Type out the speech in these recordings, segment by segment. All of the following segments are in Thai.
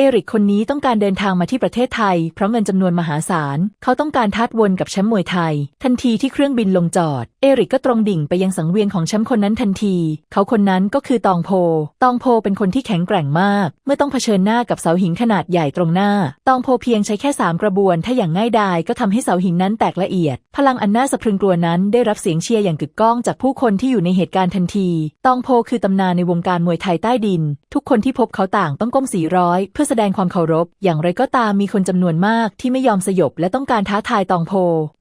เอริกคนนี้ต้องการเดินทางมาที่ประเทศไทย เพราะเงินจำนวนมหาศาล เขาต้องการทัดวนกับแชมป์มวยไทย ทันทีที่เครื่องบินลงจอด เอริกก็ตรงดิ่งไปยังสังเวียนของแชมป์คนนั้นทันที เขาคนนั้นก็คือตองโพ ตองโพเป็นคนที่แข็งแกร่งมาก เมื่อต้องเผชิญหน้ากับเสาหินขนาดใหญ่ตรงหน้า ตองโพเพียงใช้แค่สามกระบวน ถ้าอย่างง่ายดายก็ทำให้เสาหินนั้นแตกละเอียด พลังอันน่าสะพรึงกลัวนั้นได้รับเสียงเชียร์อย่างกึกก้องจากผู้คนที่อยู่ในเหตุการณ์ทันที ตองโพคือตำนานในวงการมวยไทยใต้ดิน ทุกคนที่พบเขาต่างต้องก้มสีร้อยเพื่อแสดงความเคารพ อย่างไรก็ตามมีคนจำนวนมากที่ไม่ยอมสยบและต้องการท้าทายตองโพ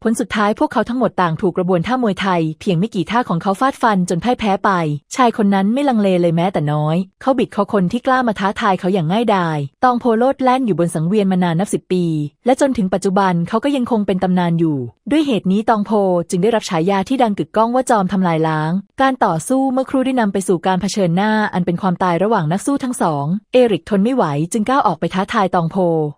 ผลสุดท้ายพวกเขาทั้งหมดต่างถูกกระบวนท่ามวยไทย เพียงไม่กี่ท่าของเขาฟาดฟันจนพ่ายแพ้ไป ชายคนนั้นไม่ลังเลเลยแม้แต่น้อย เขาบิดเขาคนที่กล้ามาท้าทายเขาอย่างง่ายดาย ตองโพโลดแล่นอยู่บนสังเวียนมานานนับสิบปี และจนถึงปัจจุบันเขาก็ยังคงเป็นตำนานอยู่ ด้วยเหตุนี้ตองโพจึงได้รับฉายาที่ดังกึกก้องว่าจอมทำลายล้าง การต่อสู้เมื่อครู่ได้นำไปสู่การเผชิญหน้า อันเป็นความตายระหว่างนักสู้ทั้งสอง เอริกทนไม่ไหวจึงก้าวออกไปท้าทายตองโพ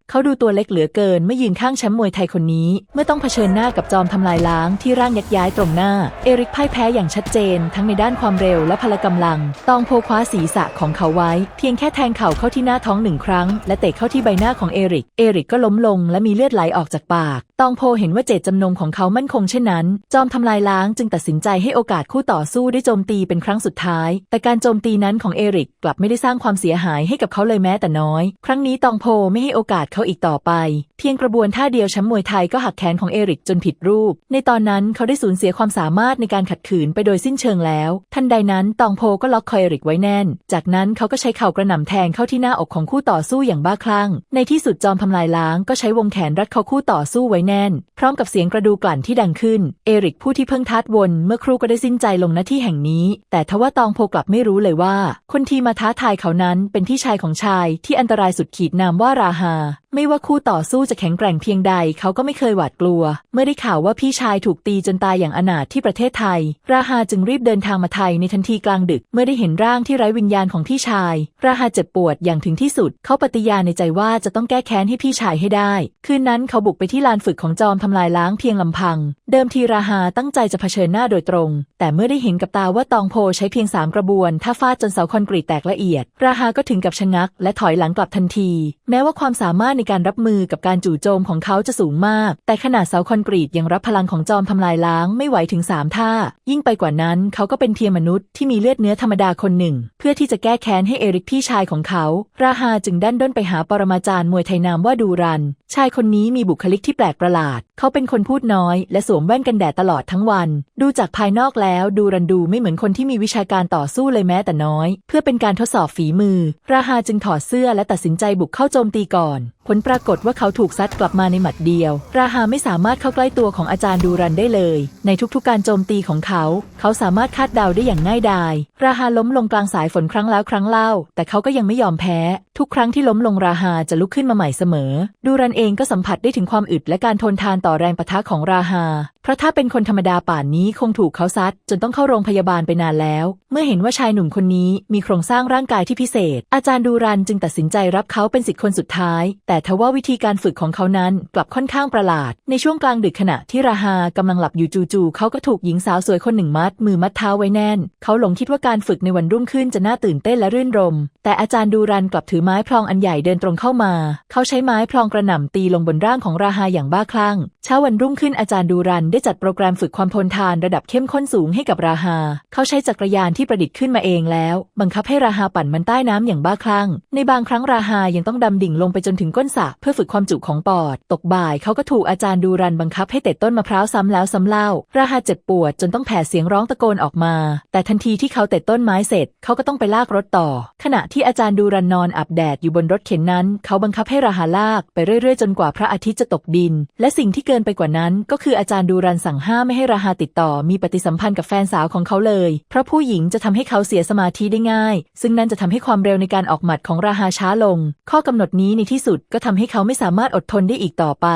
เขาดูตัวเล็กเหลือเกินไม่ยืนข้างแชมป์มวยไทยคนนี้ เมื่อต้องเผชิญหน้ากับจอมทำลายล้างที่ร่างยักย้ายตรงหน้า เอริกพ่ายแพ้อย่างชัดเจน ทั้งในด้านความเร็วและพละกำลัง ตองโพคว้าศีรษะของเขาไว้ เพียงแค่แทงเข่าเข้าที่หน้าท้องหนึ่งครั้ง และเตะเข้าที่ใบหน้าของเอริก เอริกก็ล้มลงและมีเลือดไหลออกจากปาก ตองโพเห็นว่าเจตจำนงของเขามั่นคงเช่นนั้น จอมทำลายล้างจึงตัดสินใจให้โอกาสคู่ต่อสู้ได้โจมตีเป็นครั้งสุดท้าย แต่การโจมตีนั้นของเอริกกลับไม่ได้สร้างความเสียหายให้กับเขาเลยแม้แต่น้อย ครั้งนี้ตองโพไม่ให้โอกาสเขาอีกต่อไป เพียงกระบวนท่าเดียวแชมป์มวยไทยก็หักแขนของเอริกจนผิดรูป ในตอนนั้นเขาได้สูญเสียความสามารถในการขัดขืนไปโดยสิ้นเชิงแล้ว ทันใดนั้นตองโพก็ล็อกคอเอริกไว้แน่น จากนั้นเขาก็ใช้เข่ากระหน่ำแทงเข้าที่หน้าอกของคู่ต่อสู้อย่างบ้าคลั่ง ในที่สุดจอมทำลายล้างก็ใช้วงแขนรัดเขาคู่ต่อสู้ไว้แน่น พร้อมกับเสียงกระดูกลั่นที่ดังขึ้น เอริกผู้ที่เพิ่งทัดวนเมื่อครู่ก็ได้สิ้นใจลงณที่แห่งนี้ แต่ทว่าตองโพกลับไม่รู้เลยว่า คนที่มาท้าทายเขานั้นเป็นพี่ชายของชายที่อันตรายสุดขีดนามว่าราฮาไม่ว่าคู่ต่อสู้จะแข็งแกร่งเพียงใดเขาก็ไม่เคยหวาดกลัว เมื่อได้ข่าวว่าพี่ชายถูกตีจนตายอย่างอนาถที่ประเทศไทย ราฮาจึงรีบเดินทางมาไทยในทันทีกลางดึก เมื่อได้เห็นร่างที่ไร้วิญญาณของพี่ชาย ราฮาเจ็บปวดอย่างถึงที่สุด เขาปฏิญาณในใจว่าจะต้องแก้แค้นให้พี่ชายให้ได้ คืนนั้นเขาบุกไปที่ลานฝึกของจอมทำลายล้างเพียงลำพัง เดิมทีราฮาตั้งใจจะเผชิญหน้าโดยตรง แต่เมื่อได้เห็นกับตาว่าตองโพใช้เพียงสามกระบวนถ้าฟาดจนเสาคอนกรีตแตกละเอียด ราฮาก็ถึงกับชะงัก และถอยหลังกลับทันที แม้ว่าความสามารถในการรับมือกับการจู่โจมของเขาจะสูงมาก แต่ขนาดเสาคอนกรีตยังรับพลังของจอมทำลายล้างไม่ไหวถึงสามท่า ยิ่งไปกว่านั้นเขาก็เป็นเพียงมนุษย์ที่มีเลือดเนื้อธรรมดาคนหนึ่ง เพื่อที่จะแก้แค้นให้เอริกพี่ชายของเขา ราฮาจึงดันด้นไปหาปรมาจารย์มวยไทยนามว่าดูรัน ชายคนนี้มีบุคลิกที่แปลกประหลาด เขาเป็นคนพูดน้อย และสวมแว่นกันแดดตลอดทั้งวัน ดูจากภายนอกแล้วดูรันดูไม่เหมือนคนที่มีวิชาการต่อสู้เลยแม้แต่น้อย เพื่อเป็นการทดสอบฝีมือ ราฮาจึงถอดเสื้อและตัดสินใจบุกเข้าโจมตีก่อน ผลปรากฏว่าเขาถูกซัดกลับมาในหมัดเดียว ราฮาไม่สามารถเข้าใกล้ตัวของอาจารย์ดูรันได้เลย ในทุกๆการโจมตีของเขา เขาสามารถคาดเดาได้อย่างง่ายดาย ราฮาล้มลงกลางสายฝนครั้งแล้วครั้งเล่า แต่เขาก็ยังไม่ยอมแพ้ ทุกครั้งที่ล้มลงราฮาจะลุกขึ้นมาใหม่เสมอ ดูรันเองก็สัมผัสได้ถึงความอึดและการทนทานต่อแรงปะทะของราฮาเพราะถ้าเป็นคนธรรมดาป่านนี้คงถูกเขาซัด จนต้องเข้าโรงพยาบาลไปนานแล้ว เมื่อเห็นว่าชายหนุ่มคนนี้มีโครงสร้างร่างกายที่พิเศษ อาจารย์ดูรันจึงตัดสินใจรับเขาเป็นศิษย์คนสุดท้าย แต่ทว่าวิธีการฝึกของเขานั้นกลับค่อนข้างประหลาด ในช่วงกลางดึกขณะที่ราฮากำลังหลับอยู่จู่ๆเขาก็ถูกหญิงสาวสวยคนหนึ่งมัด มือมัดเท้าไว้แน่น เขาหลงคิดว่าการฝึกในวันรุ่งขึ้นจะน่าตื่นเต้นและรื่นรม แต่อาจารย์ดูรันกลับถือไม้พลองอันใหญ่เดินตรงเข้ามา เขาใช้ไม้พลองกระหน่ำตีลงบนร่างของราฮาอย่างบ้าคลั่ง เช้าวันรุ่งขึ้นอาจารย์ดูรันได้จัดโปรแกรมฝึกความทนทานระดับเข้มข้นสูงให้กับราฮา เขาใช้จักรยานที่ประดิษฐ์ขึ้นมาเองแล้ว บังคับให้ราฮาปั่นมันใต้น้ำอย่างบ้าคลั่ง ในบางครั้งราฮายังต้องดำดิ่งลงไปจนถึงก้นสระเพื่อฝึกความจุของปอด ตกบ่ายเขาก็ถูกอาจารย์ดูรันบังคับให้เตะต้นมะพร้าวซ้ำแล้วซ้ำเล่า ราฮาเจ็บปวดจนต้องแผ่เสียงร้องตะโกนออกมา แต่ทันทีที่เขาเตะต้นไม้เสร็จ เขาก็ต้องไปลากรถต่อ ขณะที่อาจารย์ดูรันนอนอาบแดดอยู่บนรถเข็นนั้น เขาบังคับให้ราฮาลากไปเรื่อยๆ จนกว่าพระอาทิตย์จะตกดิน และสิ่งที่เกินไปกว่านั้นก็คืออาจารย์ดูรันสั่งห้ามไม่ให้ราฮาติดต่อมีปฏิสัมพันธ์กับแฟนสาวของเขาเลย เพราะผู้หญิงจะทำให้เขาเสียสมาธิได้ง่าย ซึ่งนั่นจะทำให้ความเร็วในการออกหมัดของราฮาช้าลง ข้อกำหนดนี้ในที่สุดก็ทำให้เขาไม่สามารถอดทนได้อีกต่อไป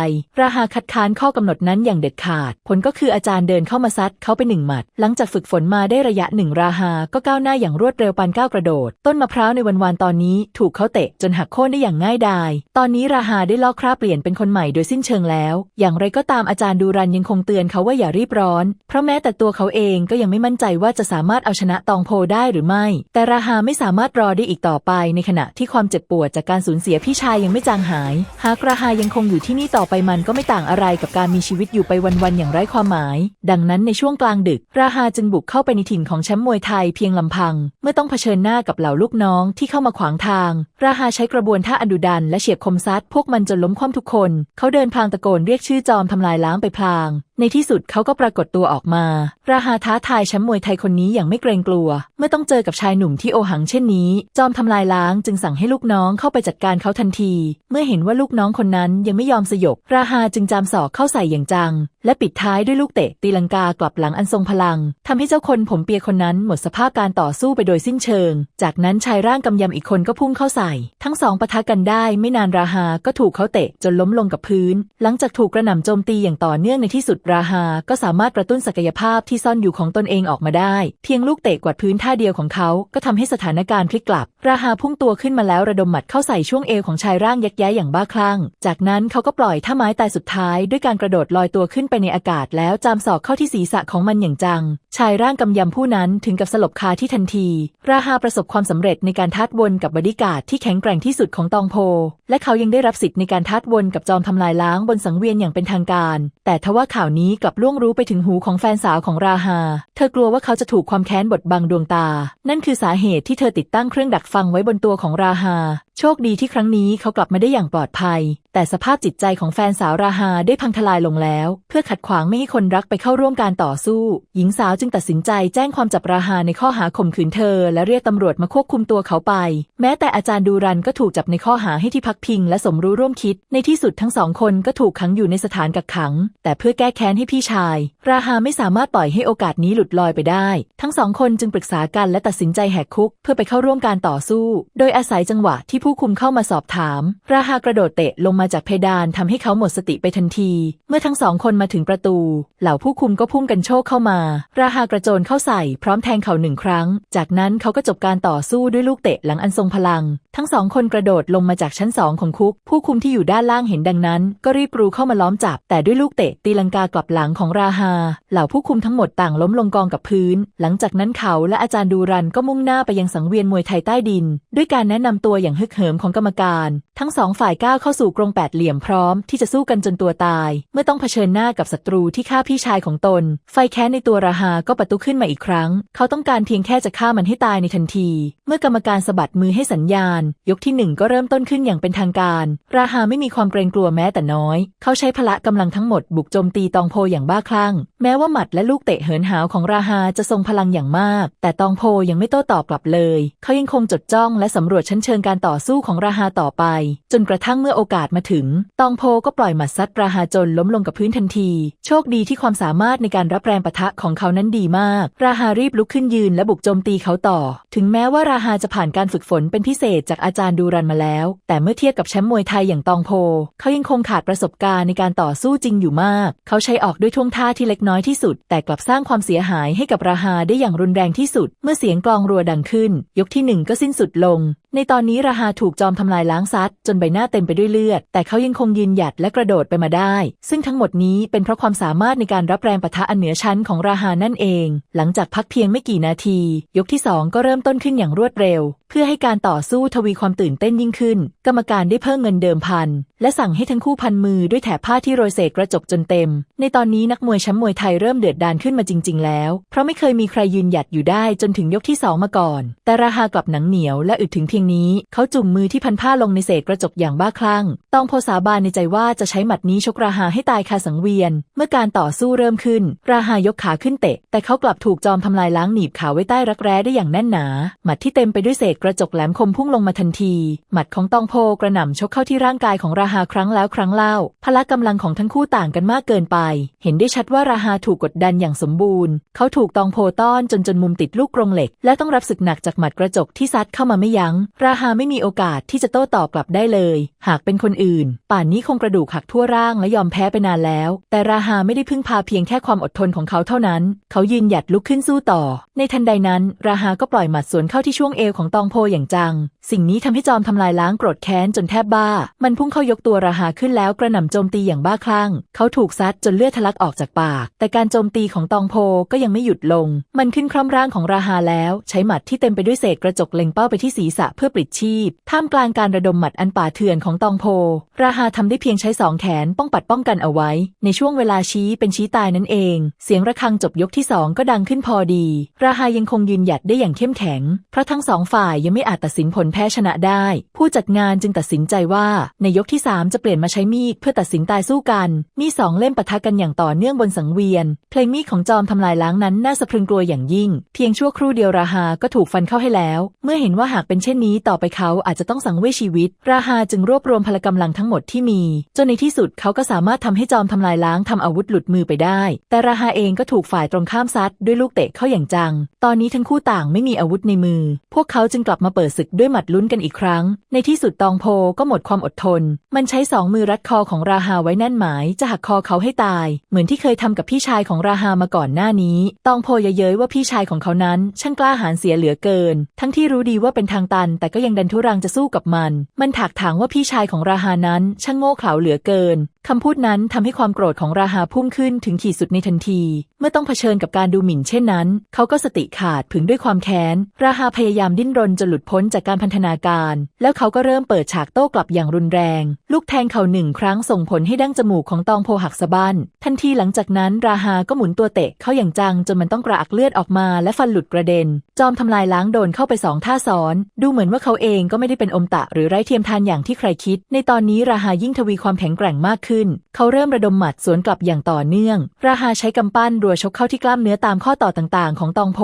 ราฮาคัดค้านข้อกำหนดนั้นอย่างเด็ดขาด ผลก็คืออาจารย์เดินเข้ามาซัดเขาไปหนึ่งหมัด หลังจากฝึกฝนมาได้ระยะหนึ่งราฮาก็ก้าวหน้าอย่างรวดเร็วปานก้าวกระโดด ต้นมะพร้าวในวันวานตอนนี้ถูกเขาเตะจนหักโค่นได้อย่างง่ายดาย ตอนนี้ราฮาได้ลอกคราบเปลี่ยนเป็นคนใหม่โดยสิ้นเชิงแล้ว อย่างไรก็ตามอาจารย์ดูรันยังคงเตืตือนเขาว่าอย่ารีบร้อน เพราะแม้แต่ตัวเขาเองก็ยังไม่มั่นใจว่าจะสามารถเอาชนะตองโพได้หรือไม่ แต่ราฮาไม่สามารถรอได้อีกต่อไป ในขณะที่ความเจ็บปวดจากการสูญเสียพี่ชายยังไม่จางหาย หากราฮายังคงอยู่ที่นี่ต่อไปมันก็ไม่ต่างอะไรกับการมีชีวิตอยู่ไปวันๆอย่างไร้ความหมาย ดังนั้นในช่วงกลางดึก ราฮาจึงบุกเข้าไปในถิ่นของแชมป์มวยไทยเพียงลำพัง เมื่อต้องเผชิญหน้ากับเหล่าลูกน้องที่เข้ามาขวางทาง ราฮาใช้กระบวนท่าอันดุดันและเฉียบคมซัดพวกมันจนล้มคว่ำทุกคน เขาเดินพางตะโกนเรียกชื่อจอมทำลายล้างไปพลางในที่สุดเขาก็ปรากฏตัวออกมา ราฮาท้าทายแชมป์มวยไทยคนนี้อย่างไม่เกรงกลัว เมื่อต้องเจอกับชายหนุ่มที่โอหังเช่นนี้ จอมทำลายล้างจึงสั่งให้ลูกน้องเข้าไปจัดการเขาทันที เมื่อเห็นว่าลูกน้องคนนั้นยังไม่ยอมสยบ ราฮาจึงจามศอกเข้าใส่อย่างจัง และปิดท้ายด้วยลูกเตะตีลังกากลับหลังอันทรงพลังทำให้เจ้าคนผมเปียคนนั้นหมดสภาพการต่อสู้ไปโดยสิ้นเชิง จากนั้นชายร่างกำยำอีกคนก็พุ่งเข้าใส่ ทั้งสองปะทะกันได้ ไม่นานราฮาก็ถูกเขาเตะจนล้มลงกับพื้น หลังจากถูกกระหน่ำโจมตีอย่างต่อเนื่องในที่สุดราฮา ก็สามารถกระตุ้นศักยภาพที่ซ่อนอยู่ของตนเองออกมาได้ เพียงลูกเตะกวาดพื้นท่าเดียวของเขา ก็ทำให้สถานการณ์พลิกกลับ ราฮาพุ่งตัวขึ้นมาแล้วระดมหมัดเข้าใส่ช่วงเอวของชายร่างยักแย้อย่างบ้าคลั่ง จากนั้นเขาก็ปล่อยท่าไม้ตายสุดท้าย ด้วยการกระโดดลอยตัวขึ้นไปในอากาศ แล้วจามศอกเข้าที่ศีรษะของมันอย่างจัง ชายร่างกำยำผู้นั้นถึงกับสลบคาที่ทันที ราฮาประสบความสำเร็จในการทัดวนกับบดีการ์ดที่แข็งแกร่งที่สุดของตองโพ และเขายังได้รับสิทธิ์ในการทัดวนกับจอมทำลายล้างบนสังเวียนอย่างเป็นทางการ แต่ทว่าข่าวนี้กลับล่วงรู้ไปถึงหูของแฟนสาวของราฮา เธอกลัวว่าเขาจะถูกความแค้นบดบังดวงตา นั่นคือสาเหตุที่เธอติดตั้งเครื่องดักฟังไว้บนตัวของราฮา โชคดีที่ครั้งนี้เขากลับมาได้อย่างปลอดภัย แต่สภาพจิตใจของแฟนสาวราฮาได้พังทลายลงแล้ว เพื่อขัดขวางไม่ให้คนรักไปเข้าร่วมการต่อสู้ หญิงสาวจึงตัดสินใจแจ้งความจับราฮาในข้อหาข่มขืนเธอ และเรียกตำรวจมาควบคุมตัวเขาไป แม้แต่อาจารย์ดูรันก็ถูกจับในข้อหาให้ที่พักพิง และสมรู้ร่วมคิด ในที่สุดทั้งสองคนก็ถูกขังอยู่ในสถานกักขัง แต่เพื่อแก้แค้นให้พี่ชาย ราฮาไม่สามารถปล่อยให้โอกาสนี้หลุดลอยไปได้ ทั้งสองคนจึงปรึกษากันและตัดสินใจแหกคุก เพื่อไปเข้าร่วมการต่อสู้ โดยอาศัยจังหวะที่ผู้คุมเข้ามาสอบถาม ราฮากระโดดเตะลงมาจากเพดานทำให้เขาหมดสติไปทันที เมื่อทั้งสองคนมาถึงประตู เหล่าผู้คุมก็พุ่งกันโชคเข้ามา ราฮากระโจนเข้าใส่พร้อมแทงเขาหนึ่งครั้ง จากนั้นเขาก็จบการต่อสู้ด้วยลูกเตะหลังอันทรงพลัง ทั้งสองคนกระโดดลงมาจากชั้นสองของคุก ผู้คุมที่อยู่ด้านล่างเห็นดังนั้น ก็รีบปรูเข้ามาล้อมจับ แต่ด้วยลูกเตะตีลังกากลับหลังของราฮา เหล่าผู้คุมทั้งหมดต่างล้มลงกองกับพื้น หลังจากนั้นเขาและอาจารย์ดูรันก็มุ่งหน้าไปยังสังเวียนมวยไทยใต้ดิน ด้วยการแนะนำตัวอย่างฮึกเหิมของกรรมการ ทั้งสองฝ่ายก้าวเข้าสู่กรงแปดเหลี่ยมพร้อมที่จะสู้กันจนตัวตาย เมื่อต้องเผชิญหน้ากับศัตรูที่ฆ่าพี่ชายของตน ไฟแค้นในตัวราฮาก็ปะทุขึ้นมาอีกครั้ง เขาต้องการเพียงแค่จะฆ่ามันให้ตายในทันที เมื่อกรรมการสะบัดมือให้สัญญาณ ยกที่หนึ่งก็เริ่มต้นขึ้นอย่างเป็นทางการ ราฮาไม่มีความเกรงกลัวแม้แต่น้อย เขาใช้พละกำลังทั้งหมดบุกโจมตีตองโพอย่างบ้าคลั่ง แม้ว่าหมัดและลูกเตะเหินหาวของราฮาจะทรงพลังอย่างมาก แต่ตองโพยังไม่โต้ตอบกลับเลย เขายังคงจดจ้องและสำรวจชั้นเชิงการต่อสู้ของราฮาต่อไป จนกระทั่งเมื่อโอกาสมาถึง ตองโพก็ปล่อยหมัดซัดราฮาจนล้มลงกับพื้นทันที โชคดีที่ความสามารถในการรับแรงปะทะของเขานั้นดีมาก ราฮารีบลุกขึ้นยืนและบุกโจมตีเขาต่อ ถึงแม้ว่าราฮาจะผ่านการฝึกฝนเป็นพิเศษจากอาจารย์ดูรันมาแล้ว แต่เมื่อเทียบกับแชมป์มวยไทยอย่างตองโพ เขายังคงขาดประสบการณ์ในการต่อสู้จริงอยู่มาก เขาใช้ออกด้วยท่วงท่าที่เล็กน้อยที่สุด แต่กลับสร้างความเสียหายให้กับราฮาได้อย่างรุนแรงที่สุด เมื่อเสียงกลองรัวดังขึ้น ยกที่หนึ่งก็สิ้นสุดลง ในตอนนี้ราฮาถูกจอมทำลายล้างซัดจนใบหน้าเต็มไปด้วยเลือด แต่เขายังคงยืนหยัดและกระโดดไปมาได้ ซึ่งทั้งหมดนี้เป็นเพราะความสามารถในการรับแรงปะทะอันเหนือชั้นของราหานั่นเอง หลังจากพักเพียงไม่กี่นาที ยกที่สองก็เริ่มต้นขึ้นอย่างรวดเร็ว พื่อให้การต่อสู้ทวีความตื่นเต้นยิ่งขึ้น กรรมการได้เพิ่มเงินเดิมพัน และสั่งให้ทั้งคู่พันมือด้วยแถบผ้าที่โรยเศษกระจกจนเต็ม ในตอนนี้นักมวยแชมป์มวยไทยเริ่มเดือดดานขึ้นมาจริง ๆ แล้ว เพราะไม่เคยมีใครยืนหยัดอยู่ได้จนถึงยกที่สองมาก่อน แต่ราฮากลับหนังเหนียวและอึดถึงเพียงนี้ เขาจุ่มมือที่พันผ้าลงในเศษกระจกอย่างบ้าคลั่ง ต้องโพสาบานในใจว่าจะใช้หมัดนี้ชกราฮาให้ตายคาสังเวียน เมื่อการต่อสู้เริ่มขึ้น ราฮายกขาขึ้นเตะ แต่เขากลับถูกจอมทำลายล้างหนีบขาไว้ใต้รักแร้ได้อย่างแน่นหนา หมัดที่เต็มไปด้วยเศษกระจกแหลมคมพุ่งลงมาทันที หมัดของตองโพกระหน่ำชกเข้าที่ร่างกายของราฮาครั้งแล้วครั้งเล่า พละกำลังของทั้งคู่ต่างกันมากเกินไป เห็นได้ชัดว่าราฮาถูกกดดันอย่างสมบูรณ์ เขาถูกตองโพต้อนจนจนมุมติดลูกกรงเหล็ก และต้องรับศึกหนักจากหมัดกระจกที่ซัดเข้ามาไม่ยัง้ง ราฮาไม่มีโอกาสที่จะโต้ตอบกลับได้เลย หากเป็นคนอื่น ป่านนี้คงกระดูกหักทั่วร่างและยอมแพ้ไปนานแล้ว แต่ราฮาไม่ได้พึ่งพาเพียงแค่ความอดทนของเขาเท่านั้น เขายืนหยัดลุกขึ้นสู้ต่อ ในทันใดนั้น ราฮาก็ปล่อยหมัดสวนเข้าที่ช่วงเอวของตองโพอย่างจัง สิ่งนี้ทำให้จอมทำลายล้างโกรธแค้นจนแทบบ้า มันพุ่งเข้ายกตัวราหาขึ้นแล้วกระหน่ำโจมตีอย่างบ้าคลั่ง เขาถูกซัดจนเลือดทะลักออกจากปาก แต่การโจมตีของตองโพก็ยังไม่หยุดลง มันขึ้นคร่อมร่างของราหาแล้ว ใช้หมัดที่เต็มไปด้วยเศษกระจกเล็งเป้าไปที่ศีรษะเพื่อปลิดชีพ ท่ามกลางการระดมหมัดอันป่าเถื่อนของตองโพ ราหาทำได้เพียงใช้สองแขนป้องปัดป้องกันเอาไว้ ในช่วงเวลาชี้เป็นชี้ตายนั่นเอง เสียงระฆังจบยกที่สองก็ดังขึ้นพอดี ราหายังคงยืนหยัดได้อย่างเข้มแข็ง เพราะทั้งสองฝ่ายยังไม่อาจตัดสินผลแพ้ชนะได้ ผู้จัดงานจึงตัดสินใจว่า ในยกที่สามจะเปลี่ยนมาใช้มีดเพื่อตัดสินตายสู้กัน มีสองเล่มปะทะกันอย่างต่อเนื่องบนสังเวียน เพลงมีดของจอมทำลายล้างนั้นน่าสะพรึงกลัวอย่างยิ่ง เพียงชั่วครู่เดียวราหาก็ถูกฟันเข้าให้แล้ว เมื่อเห็นว่าหากเป็นเช่นนี้ต่อไปเขาอาจจะต้องสังเวยชีวิต ราหาจึงรวบรวมพลกำลังทั้งหมดที่มี จนในที่สุดเขาก็สามารถทำให้จอมทำลายล้างทำอาวุธหลุดมือไปได้ แต่ราหาเองก็ถูกฝ่ายตรงข้ามซัดด้วยลูกเตะเข้าอย่างจัง ตอนนี้ทั้งคู่ต่างไม่มีอาวุธในมือ พวกเขาจึงกลับมาเปิดศึกด้วยหมัดลุ้นกันอีกครั้ง ในที่สุดตองโพก็หมดความอดทน มันใช้สองมือรัดคอของราหาไว้แน่นหมาย จะหักคอเขาให้ตาย เหมือนที่เคยทำกับพี่ชายของราหามาก่อนหน้านี้ ตองโพเย้ยว่าพี่ชายของเขานั้น ช่างกล้าหาญเสียเหลือเกิน ทั้งที่รู้ดีว่าเป็นทางตัน แต่ก็ยังดันทุรังจะสู้กับมัน มันถากถางว่าพี่ชายของราหานั้นช่างโง่เขลาเหลือเกิน คำพูดนั้นทำให้ความโกรธของราหาพุ่งขึ้นถึงขีดสุดในทันที เมื่อต้องเผชิญกับการดูหมิ่นเช่นนั้น เขาก็สติขาดผึงด้วยความแค้น ราหาพยายามดิ้นรนจนหลุดพ้นจากการพันธนาการ แล้วเขาก็เริ่มเปิดฉากโต้กลับอย่างรุนแรง ลูกแทงเขาหนึ่งครั้งส่งผลให้ดั้งจมูกของตองโพหักสะบั้น ทันทีหลังจากนั้นราหาก็หมุนตัวเตะเขาอย่างจังจนมันต้องกระอักเลือดออกมาและฟันหลุดกระเด็น จอมทำลายล้างโดนเข้าไปสองท่าซ้อน ดูเหมือนว่าเขาเองก็ไม่ได้เป็นอมตะหรือไร้เทียมทานอย่างที่ใครคิด ในตอนนี้ราหายิ่งทวีความแข็งแกร่งมากขึ้นเขาเริ่มระดมหมัดสวนกลับอย่างต่อเนื่อง ราหาใช้กำปั้นรัวชกเข้าที่กล้ามเนื้อตามข้อต่อต่างๆ ของตองโพ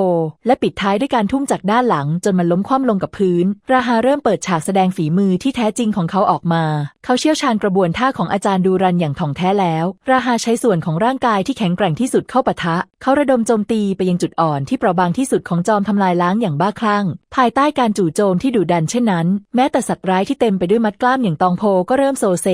และปิดท้ายด้วยการทุ่มจากด้านหลังจนมันล้มคว่ำลงกับพื้น ราหาเริ่มเปิดฉากแสดงฝีมือที่แท้จริงของเขาออกมา เขาเชี่ยวชาญกระบวนท่าของอาจารย์ดูรันอย่างถ่องแท้แล้ว ราหาใช้ส่วนของร่างกายที่แข็งแกร่งที่สุดเข้าปะทะ เขาระดมโจมตีไปยังจุดอ่อนที่เปราะบางที่สุดของจอมทำลายล้างอย่างบ้าคลั่ง ภายใต้การจู่โจมที่ดุดันเช่นนั้น แม้แต่สัตว์ร้ายที่เต็มไปด้วยมัดกล้ามอย่างตองโพก็เริ่มโซเซ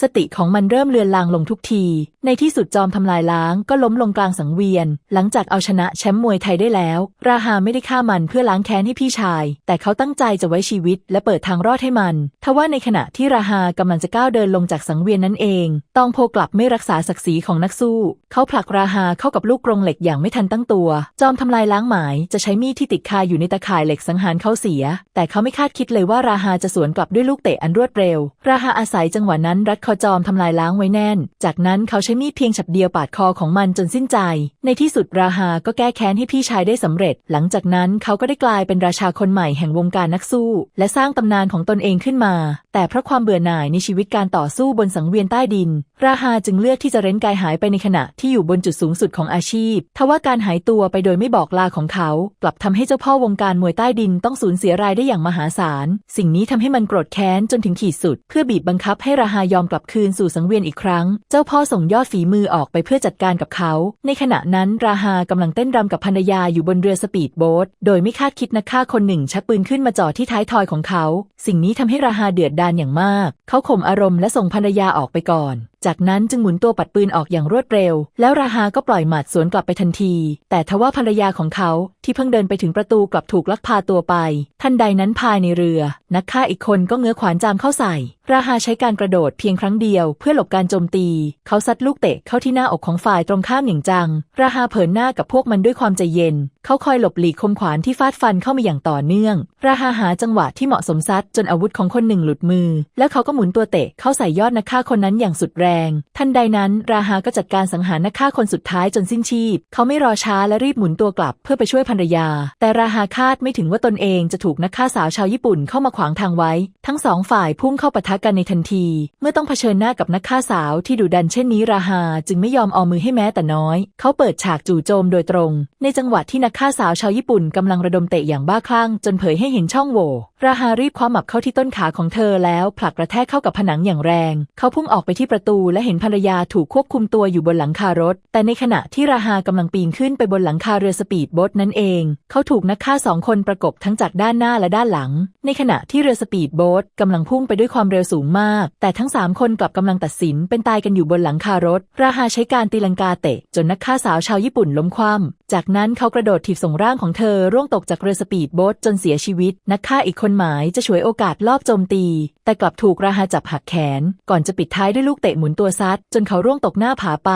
สติของมันเริ่มเลือนลางลงทุกที ในที่สุดจอมทำลายล้างก็ล้มลงกลางสังเวียน หลังจากเอาชนะแชมป์มวยไทยได้แล้ว ราหาไม่ได้ฆ่ามันเพื่อล้างแค้นให้พี่ชาย แต่เขาตั้งใจจะไว้ชีวิตและเปิดทางรอดให้มัน ทว่าในขณะที่ราหากำลังจะก้าวเดินลงจากสังเวียนนั้นเอง ตองโพกลับไม่รักษาศักดิ์ศรีของนักสู้ เขาผลักราหาเข้ากับลูกกรงเหล็กอย่างไม่ทันตั้งตัว จอมทำลายล้างหมายจะใช้มีดที่ติดคาอยู่ในตะข่ายเหล็กสังหารเขาเสีย แต่เขาไม่คาดคิดเลยว่าราหาจะสวนกลับด้วยลูกเตะอันรวดเร็ว ราหาอาศัยจังหวะนั้นรัดคอจอมทำลายล้างไว้แน่น จากนั้นเขาใช้มีดเพียงฉับเดียวปาดคอของมันจนสิ้นใจ ในที่สุดราฮาก็แก้แค้นให้พี่ชายได้สำเร็จ หลังจากนั้นเขาก็ได้กลายเป็นราชาคนใหม่แห่งวงการนักสู้ และสร้างตำนานของตนเองขึ้นมา แต่เพราะความเบื่อหน่ายในชีวิตการต่อสู้บนสังเวียนใต้ดิน ราหาจึงเลือกที่จะเร้นกายหายไปในขณะที่อยู่บนจุดสูงสุดของอาชีพ ทว่าการหายตัวไปโดยไม่บอกลาของเขา กลับทำให้เจ้าพ่อวงการมวยใต้ดินต้องสูญเสียรายได้อย่างมหาศาล สิ่งนี้ทำให้มันโกรธแค้นจนถึงขีดสุด เพื่อบีบบังคับให้ราหายอมกลับคืนสู่สังเวียนอีกครั้ง เจ้าพ่อส่งยอดฝีมือออกไปเพื่อจัดการกับเขา ในขณะนั้นราหากำลังเต้นรำกับภรรยาอยู่บนเรือสปีดโบ๊ท โดยไม่คาดคิดนักฆ่าคนหนึ่งชักปืนขึ้นมาจ่อที่ท้ายทอยของเขา สิ่งนี้ทำให้ราหาเดือดดานอย่างมาก เขาข่มอารมณ์และส่งภรรยาออกไปก่อน จากนั้นจึงหมุนตัวปัดปืนออกอย่างรวดเร็ว แล้วราหาก็ปล่อยหมัดสวนกลับไปทันที แต่ทว่าภรรยาของเขาที่เพิ่งเดินไปถึงประตูกลับถูกลักพาตัวไป ทันใดนั้นภายในเรือ นักฆ่าอีกคนก็เงื้อขวานจามเข้าใส่ ราหาใช้การกระโดดเพียงครั้งเดียว เพื่อหลบการโจมตี เขาซัดลูกเตะเข้าที่หน้าอกของฝ่ายตรงข้ามอย่างจัง ราหาเผินหน้ากับพวกมันด้วยความใจเย็น เขาคอยหลบหลีกคมขวานที่ฟาดฟันเข้ามาอย่างต่อเนื่อง ราหาหาจังหวะที่เหมาะสมซัดจนอาวุธของคนหนึ่งหลุดมือ แล้วเขาก็หมุนตัวเตะเข้าใส่ยอดนักฆ่าคนนั้นอย่างสุดแรงทันใดนั้น ราหาก็จัดการสังหารนักฆ่าคนสุดท้ายจนสิ้นชีพ เขาไม่รอช้าและรีบหมุนตัวกลับเพื่อไปช่วยภรรยา แต่ราหาคาดไม่ถึงว่าตนเองจะถูกนักฆ่าสาวชาวญี่ปุ่นเข้ามาขวางทางไว้ ทั้งสองฝ่ายพุ่งเข้าปะทะกันในทันที เมื่อต้องเผชิญหน้ากับนักฆ่าสาวที่ดุดันเช่นนี้ราหาจึงไม่ยอมเอามือให้แม้แต่น้อย เขาเปิดฉากจู่โจมโดยตรง ในจังหวะที่นักฆ่าสาวชาวญี่ปุ่นกำลังระดมเตะอย่างบ้าคลั่งจนเผยให้เห็นช่องโหว่ ราหารีบคว้าหมับเข้าที่ต้นขาของเธอแล้วผลักกระแทกเข้ากับผนังอย่างแรง เขาพุ่งออกไปที่ประตูและเห็นภรรยาถูกควบคุมตัวอยู่บนหลังคารถ แต่ในขณะที่ราฮากำลังปีนขึ้นไปบนหลังคาเรือสปีดโบ๊ทนั่นเอง เขาถูกนักฆ่าสองคนประกบทั้งจากด้านหน้าและด้านหลัง ในขณะที่เรือสปีดโบ๊ทกำลังพุ่งไปด้วยความเร็วสูงมาก แต่ทั้งสามคนกลับกำลังตัดสินเป็นตายกันอยู่บนหลังคารถ ราฮาใช้การตีลังกาเตะ จนนักฆ่าสาวชาวญี่ปุ่นล้มคว่ำจากนั้นเขากระโดดถีบส่งร่างของเธอร่วงตกจากเรือสปีดโบ๊ทจนเสียชีวิต นักฆ่าอีกคนหมายจะฉวยโอกาสลอบโจมตี แต่กลับถูกราฮาจับหักแขน ก่อนจะปิดท้ายด้วยลูกเตะหมุนตัวซัดจนเขาร่วงตกหน้าผาไป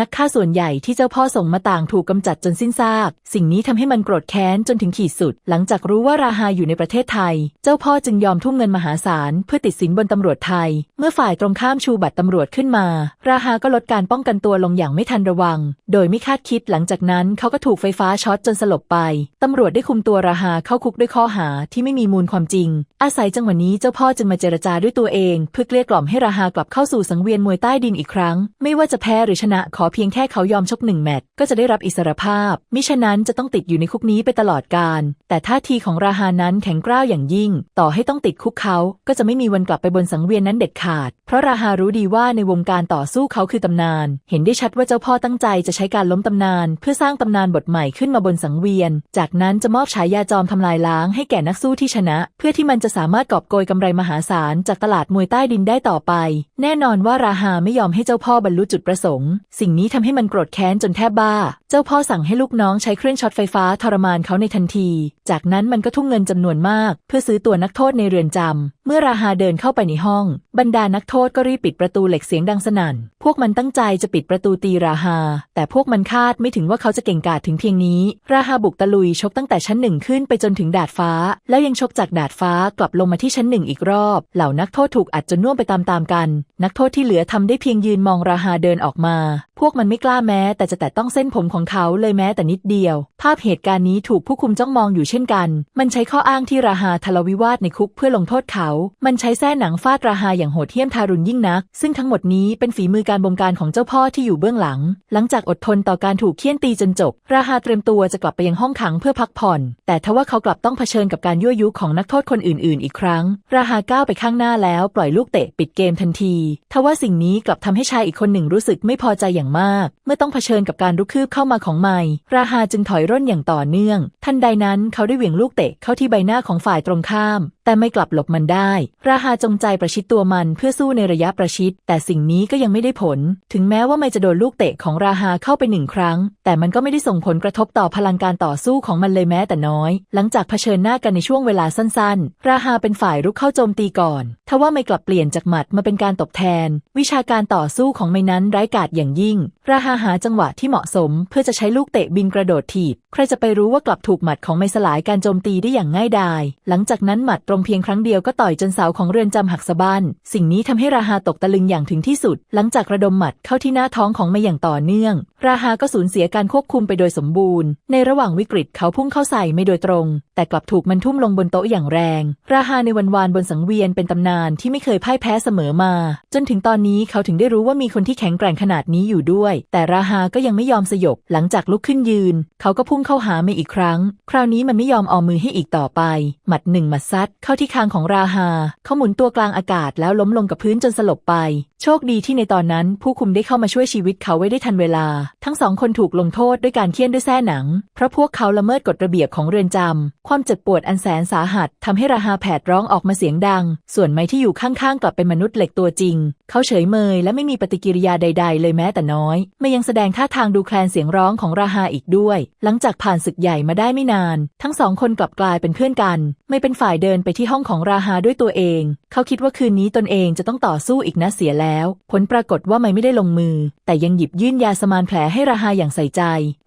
นักฆ่าส่วนใหญ่ที่เจ้าพ่อส่งมาต่างถูกกำจัดจนสิ้นซาก สิ่งนี้ทำให้มันโกรธแค้นจนถึงขีดสุด หลังจากรู้ว่าราฮาอยู่ในประเทศไทย เจ้าพ่อจึงยอมทุ่มเงินมหาศาลเพื่อติดสินบนตำรวจไทย เมื่อฝ่ายตรงข้ามชูบัตรตำรวจขึ้นมา ราฮาก็ลดการป้องกันตัวลงอย่างไม่ทันระวัง โดยไม่คาดคิดหลังจากนั้นเขาก็ถูกไฟฟ้าช็อตจนสลบไป ตำรวจได้คุมตัวราฮาเข้าคุกด้วยข้อหาที่ไม่มีมูลความจริง อาศัยจังหวะนี้เจ้าพ่อจึงมาเจรจาด้วยตัวเอง เพื่อเกลี้ยกล่อมให้ราฮากลับเข้าสู่สังเวียนมวยใต้ดินอีกครั้ง ไม่ว่าจะแพ้หรือชนะขอเพียงแค่เขายอมชกหนึ่งแมตช์ก็จะได้รับอิสรภาพ มิฉะนั้นจะต้องติดอยู่ในคุกนี้ไปตลอดกาลแต่ท่าทีของราฮานั้นแข็งกร้าวอย่างยิ่ง ต่อให้ต้องติดคุกเขาก็จะไม่มีวันกลับไปบนสังเวียนนั้นเด็ดขาด เพราะราฮารู้ดีว่าในวงการต่อสู้เขาคือตำนาน เห็นได้ชัดว่าเจ้าพ่อตั้งใจจะใช้การล้มตำนาน เพื่อสร้างตำนานบทใหม่ขึ้นมาบนสังเวียน จากนั้นจะมอบฉายาจอมทำลายล้างให้แก่นักสู้ที่ชนะ เพื่อที่มันจะสามารถกอบโกยกำไรมหาศาลจากตลาดมวยใต้ดินได้ต่อไป แน่นอนว่าราฮาไม่ยอมให้เจ้าพ่อบรรลุจุดประสงค์ สิ่งนี้ทำให้มันโกรธแค้นจนแทบบ้า เจ้าพ่อสั่งให้ลูกน้องใช้เครื่องช็อตไฟฟ้าทรมานเขาในทันที จากนั้นมันก็ทุ่มเงินจำนวนมาก เพื่อซื้อตัวนักโทษในเรือนจำเมื่อราฮาเดินเข้าไปในห้อง บรรดานักโทษก็รีบปิดประตูเหล็กเสียงดังสนั่น พวกมันตั้งใจจะปิดประตูตีราฮา แต่พวกมันคาดไม่ถึงว่าเขาจะเก่งกาจถึงเพียงนี้ ราฮาบุกตะลุยชกตั้งแต่ชั้นหนึ่งขึ้นไปจนถึงดาดฟ้า แล้วยังชกจากดาดฟ้ากลับลงมาที่ชั้นหนึ่งอีกรอบ เหล่านักโทษถูกอัดจนน่วมไปตามๆกัน นักโทษที่เหลือททำได้เพียงยืนมองราฮาเดินออกมา พวกมันไม่กล้าแม้ แต่จะแตะต้องเส้นผมของเขาเลยแม้แต่นิดเดียว ภาพเหตุการณ์นี้ถูกผู้คุมจ้องมองอยู่เช่นกัน มันใช้ข้ออ้างที่ราฮาทะเลาวิวาทในคุกเพื่อลงโทษเขา มันใช้แส้หนังฟาดราฮาอย่างโหดเหี้ยมทารุณยิ่งนัก ซึ่งทั้งหมดนี้เป็นฝีมือการบงการของเจ้าพ่อที่อยู่เบื้องหลัง หลังจากอดทนต่อการถูกเคี่ยนตีจนจบ ราฮาเตรียมตัวจะกลับไปยังห้องขังเพื่อพักผ่อน แต่ทว่าเขากลับต้องเผชิญกับการยั่วยุของนักโทษคนอื่น ๆ อีกครั้ง ราฮาก้าวไปข้างหน้าแล้วปล่อยลูกเตะปิดเกมทันที ทว่าสิ่งนี้กลับทำให้ชายอีกคนหนึ่งรู้สึกไม่พอใจอย่างมาก เมื่อต้องเผชิญกับการรุกคืบเข้ามาของไมราฮาจึงถอยร่นอย่างต่อเนื่อง ทันใดนั้นเขาได้เหวี่ยงลูกเตะเข้าที่ใบหน้าของฝ่ายตรงข้าม แต่ไม่กลับหลบมันได้ ราฮาจงใจประชิดตัวมันเพื่อสู้ในระยะประชิด แต่สิ่งนี้ก็ยังไม่ได้ผล ถึงแม้ว่าไม่จะโดนลูกเตะของราฮาเข้าไปหนึ่งครั้ง แต่มันก็ไม่ได้ส่งผลกระทบต่อพลังการต่อสู้ของมันเลยแม้แต่น้อย หลังจากเผชิญหน้ากันในช่วงเวลาสั้นๆ ราฮาเป็นฝ่ายรุกเข้าโจมตีก่อน ทว่าไม่กลับเปลี่ยนจากหมัดมาเป็นการตบแทน วิชาการต่อสู้ของไม่นั้นไร้กาจอย่างยิ่ง ราฮาหาจังหวะที่เหมาะสม เพื่อจะใช้ลูกเตะบินกระโดดถีบ ใครจะไปรู้ว่ากลับถูกหมัดของไม่สลายการโจมตีได้อย่างง่ายดาย หลังจากนั้นหมัดตรงเพียงครั้งเดียวก็ต่อยจนเสาของเรือนจำหักสะบั้นสิ่งนี้ทำให้ราฮาตกตะลึงอย่างถึงที่สุด หลังจากระดมหมัดเข้าที่หน้าท้องของม่อย่างต่อเนื่อง ราฮาก็สูญเสียการควบคุมไปโดยสมบูรณ์ ในระหว่างวิกฤตเขาพุ่งเข้าใส่ไม่โดยตรง แต่กลับถูกมันทุ่มลงบนโต๊ะอย่างแรง ราฮาในวันวานบนสังเวียนเป็นตำนานที่ไม่เคยพ่ายแพ้เสมอมา จนถึงตอนนี้เขาถึงได้รู้ว่ามีคนที่แข็งแกร่งขนาดนี้อยู่ด้วย แต่ราฮาก็ยังไม่ยอมสยบ หลังจากลุกขึ้นยืน เขาก็พุ่งเข้าหาเมย์อีกครั้ง คราวนี้มันไม่ยอมออมมือให้อีกต่อไป หมัดหนึ่งหมัดซัดเข้าที่คางของราฮา เขาหมุนตัวกลางอากาศแล้วล้มลงกับพื้นจนสลบไป โชคดีที่ในตอนนั้น ผู้คุมได้เข้ามาช่วยชีวิตเขาไว้ได้ทันเวลา ทั้งสองคนถูกลงโทษด้วยการเคี่ยนด้วยแส้หนัง เพราะพวกเขาละเมิดกฎระเบียบของเรือนจำ ความเจ็บปวดอันแสนสาหัสทำให้ราฮาแผดร้องออกมาเสียงดัง ส่วนไม้ที่อยู่ข้างๆกลับเป็นมนุษย์เหล็กตัวจริง เขาเฉยเมยและไม่มีปฏิกิริยาใด ๆ เลยแม้แต่น้อย ไม่ยังแสดงท่าทางดูแคลนเสียงร้องของราฮาอีกด้วย หลังจากผ่านศึกใหญ่มาได้ไม่นาน ทั้งสองคนกลับกลายเป็นเพื่อนกัน ไม่เป็นฝ่ายเดินไปที่ห้องของราฮาด้วยตัวเอง เขาคิดว่าคืนนี้ตนเองจะต้องต่อสู้อีกนะเสียแล้ว ผลปรากฏว่าไม่ไม่ได้ลงมือ แต่ยังหยิบยื่นยาสมานแผลให้ราฮาอย่างใส่ใจ